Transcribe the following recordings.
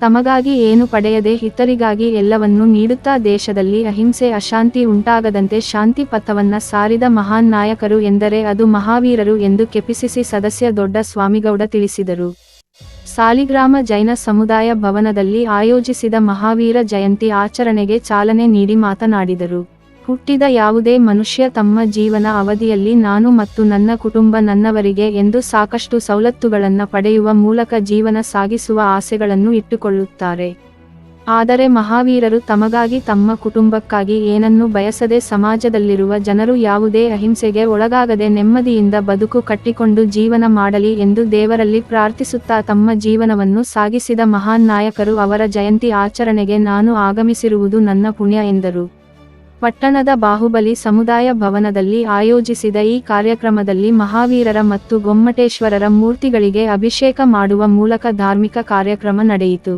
ತಮಗಾಗಿ ಏನು ಪಡೆಯದೆ ಹಿತರಿಗಾಗಿ ಎಲ್ಲವನ್ನೂ ನೀಡುತ್ತಾ ದೇಶದಲ್ಲಿ ಅಹಿಂಸೆ ಅಶಾಂತಿ ಉಂಟಾಗದಂತೆ ಶಾಂತಿ ಪಥವನ್ನ ಸಾರಿದ ಮಹಾನ್ ನಾಯಕರು ಎಂದರೆ ಅದು ಮಹಾವೀರರು ಎಂದು ಕೆಪಿಸಿಸಿ ಸದಸ್ಯ ದೊಡ್ಡ ಸ್ವಾಮಿಗೌಡ ತಿಳಿಸಿದರು. ಸಾಲಿಗ್ರಾಮ ಜೈನ ಸಮುದಾಯ ಭವನದಲ್ಲಿ ಆಯೋಜಿಸಿದ ಮಹಾವೀರ ಜಯಂತಿ ಆಚರಣೆಗೆ ಚಾಲನೆ ನೀಡಿ ಮಾತನಾಡಿದರು. ಹುಟ್ಟಿದ ಯಾವುದೇ ಮನುಷ್ಯ ತಮ್ಮ ಜೀವನ ಅವಧಿಯಲ್ಲಿ ನಾನು ಮತ್ತು ನನ್ನ ಕುಟುಂಬ ನನ್ನವರಿಗೆ ಎಂದು ಸಾಕಷ್ಟು ಸವಲತ್ತುಗಳನ್ನು ಪಡೆಯುವ ಮೂಲಕ ಜೀವನ ಸಾಗಿಸುವ ಆಸೆಗಳನ್ನು ಇಟ್ಟುಕೊಳ್ಳುತ್ತಾರೆ. ಆದರೆ ಮಹಾವೀರರು ತಮಗಾಗಿ ತಮ್ಮ ಕುಟುಂಬಕ್ಕಾಗಿ ಏನನ್ನೂ ಬಯಸದೆ ಸಮಾಜದಲ್ಲಿರುವ ಜನರು ಯಾವುದೇ ಅಹಿಂಸೆಗೆ ಒಳಗಾಗದೆ ನೆಮ್ಮದಿಯಿಂದ ಬದುಕು ಕಟ್ಟಿಕೊಂಡು ಜೀವನ ಮಾಡಲಿ ಎಂದು ದೇವರಲ್ಲಿ ಪ್ರಾರ್ಥಿಸುತ್ತಾ ತಮ್ಮ ಜೀವನವನ್ನು ಸಾಗಿಸಿದ ಮಹಾನ್ ನಾಯಕರು ಅವರ ಜಯಂತಿ ಆಚರಣೆಗೆ ನಾನು ಆಗಮಿಸಿರುವುದು ನನ್ನ ಪುಣ್ಯ ಎಂದರು. ಪಟ್ಟಣದ ಬಾಹುಬಲಿ ಸಮುದಾಯ ಭವನದಲ್ಲಿ ಆಯೋಜಿಸಿದ ಈ ಕಾರ್ಯಕ್ರಮದಲ್ಲಿ ಮಹಾವೀರರ ಮತ್ತು ಗೊಮ್ಮಟೇಶ್ವರರ ಮೂರ್ತಿಗಳಿಗೆ ಅಭಿಷೇಕ ಮಾಡುವ ಮೂಲಕ ಧಾರ್ಮಿಕ ಕಾರ್ಯಕ್ರಮ ನಡೆಯಿತು.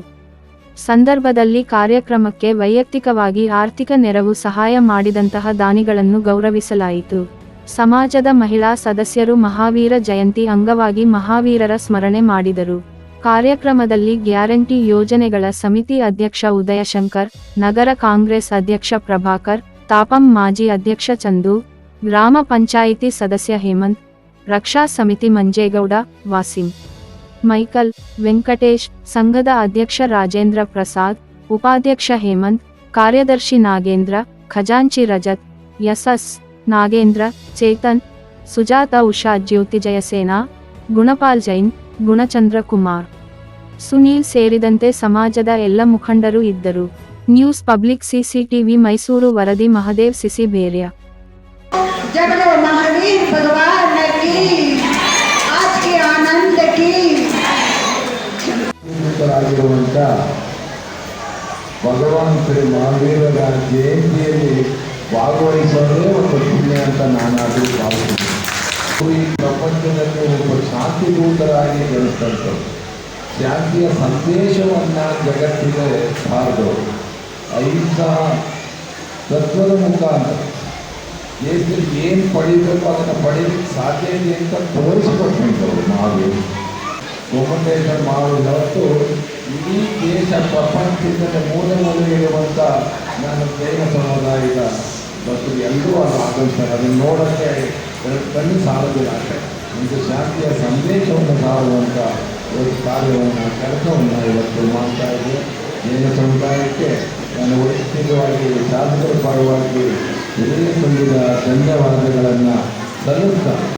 ಸಂದರ್ಭದಲ್ಲಿ ಕಾರ್ಯಕ್ರಮಕ್ಕೆ ವೈಯಕ್ತಿಕವಾಗಿ ಆರ್ಥಿಕ ನೆರವು ಸಹಾಯ ಮಾಡಿದಂತಹ ದಾನಿಗಳನ್ನು ಗೌರವಿಸಲಾಯಿತು. ಸಮಾಜದ ಮಹಿಳಾ ಸದಸ್ಯರು ಮಹಾವೀರ ಜಯಂತಿ ಅಂಗವಾಗಿ ಮಹಾವೀರರ ಸ್ಮರಣೆ ಮಾಡಿದರು. ಕಾರ್ಯಕ್ರಮದಲ್ಲಿ ಗ್ಯಾರಂಟಿ ಯೋಜನೆಗಳ ಸಮಿತಿ ಅಧ್ಯಕ್ಷ ಉದಯಶಂಕರ್, ನಗರ ಕಾಂಗ್ರೆಸ್ ಅಧ್ಯಕ್ಷ ಪ್ರಭಾಕರ್, ತಾಪಂ ಮಾಜಿ ಅಧ್ಯಕ್ಷ ಚಂದು, ಗ್ರಾಮ ಪಂಚಾಯಿತಿ ಸದಸ್ಯ ಹೇಮಂತ್, ರಕ್ಷಾ ಸಮಿತಿ ಮಂಜೇಗೌಡ, ವಾಸಿಂ, ಮೈಕಲ್, ವೆಂಕಟೇಶ್, ಸಂಘದ ಅಧ್ಯಕ್ಷ ರಾಜೇಂದ್ರ ಪ್ರಸಾದ್, ಉಪಾಧ್ಯಕ್ಷ ಹೇಮಂತ್, ಕಾರ್ಯದರ್ಶಿ ನಾಗೇಂದ್ರ, ಖಜಾಂಚಿ ರಜತ್ ಯಶಸ್ ನಾಗೇಂದ್ರ, ಚೇತನ್, ಸುಜಾತ ಉಷಾ ಜ್ಯೋತಿ ಜಯಸೇನಾ ಗುಣಪಾಲ್ ಜೈನ್ ಗುಣಚಂದ್ರ ಕುಮಾರ್ ಸುನೀಲ್ ಸೇರಿದಂತೆ ಸಮಾಜದ ಎಲ್ಲ ಮುಖಂಡರು ಇದ್ದರು. ನ್ಯೂಸ್ ಪಬ್ಲಿಕ್ ಸಿಸಿಟಿವಿ ಮೈಸೂರು ವರದಿ ಮಹದೇವ್ भगवान ಶ್ರೀ ಮಹಾವೀರರ ಜಯಂತಿಯಲ್ಲಿ ಭಾಗವಹಿಸಲು ಒಂದು ಪುಣ್ಯ ಅಂತ ನಾನು ಭಾವಿಸುತ್ತೇನೆ. ಈ ಪ್ರಪಂಚದಲ್ಲಿ ಒಬ್ಬ ಶಾಂತಿ ದೂತರಾಗಿ ಬೆಳೆಸ್ತಂಥವ್ರು ಶಾಂತಿಯ ಸಂದೇಶವನ್ನು ಜಗತ್ತಿಗೆ ಸಾರಿದವರು ಅಹಿಂಸಾ ತತ್ವದ ಮುಖಾಂತರ. ದೇಶದಲ್ಲಿ ಏನು ಪಡಿಬೇಕು ಅದನ್ನು ಪಡೀಲಿಕ್ಕೆ ಸಾಧ್ಯ ಇದೆ ಅಂತ ತೋರಿಸಿಕೊಟ್ಟಿದ್ದವರು ಮಹಾವೀರು ಗೊಮ್ಮಟೇಶ್ವರ ಮಾಡುವ ಹೊರತು ಇಡೀ ದೇಶ ಪ್ರಪಂಚದಲ್ಲಿ ಮೂಲೆ ಇರುವಂಥ ನನ್ನ ಜೈನ ಸಮುದಾಯದ ಮತ್ತು ಎಲ್ಲರೂ ಅದು ಆಗಮಿಸ್ತಾರೆ ಅದನ್ನು ನೋಡೋಕ್ಕೆ ಕಣ್ಣು ಸಾಲೋದಿಲ್ಲ ಒಂದು ಶಾಂತಿಯ ಸಂದೇಶವನ್ನು ಸಾರುವಂಥ ಒಂದು ಕಾರ್ಯವನ್ನು, ಕೆಲಸವನ್ನು ಇವತ್ತು ಮಾಡ್ತಾ ಇದೆ ಜೈನ ಸಮುದಾಯಕ್ಕೆ ನಾನು ವೈಯಕ್ತಿಕವಾಗಿ ಶಾಸಕರ ಪರವಾಗಿ ಹಿರಿಯ ಸಂಘದ ಧನ್ಯವಾದಗಳನ್ನು ಸಲ್ಲಿಸ್ತಾ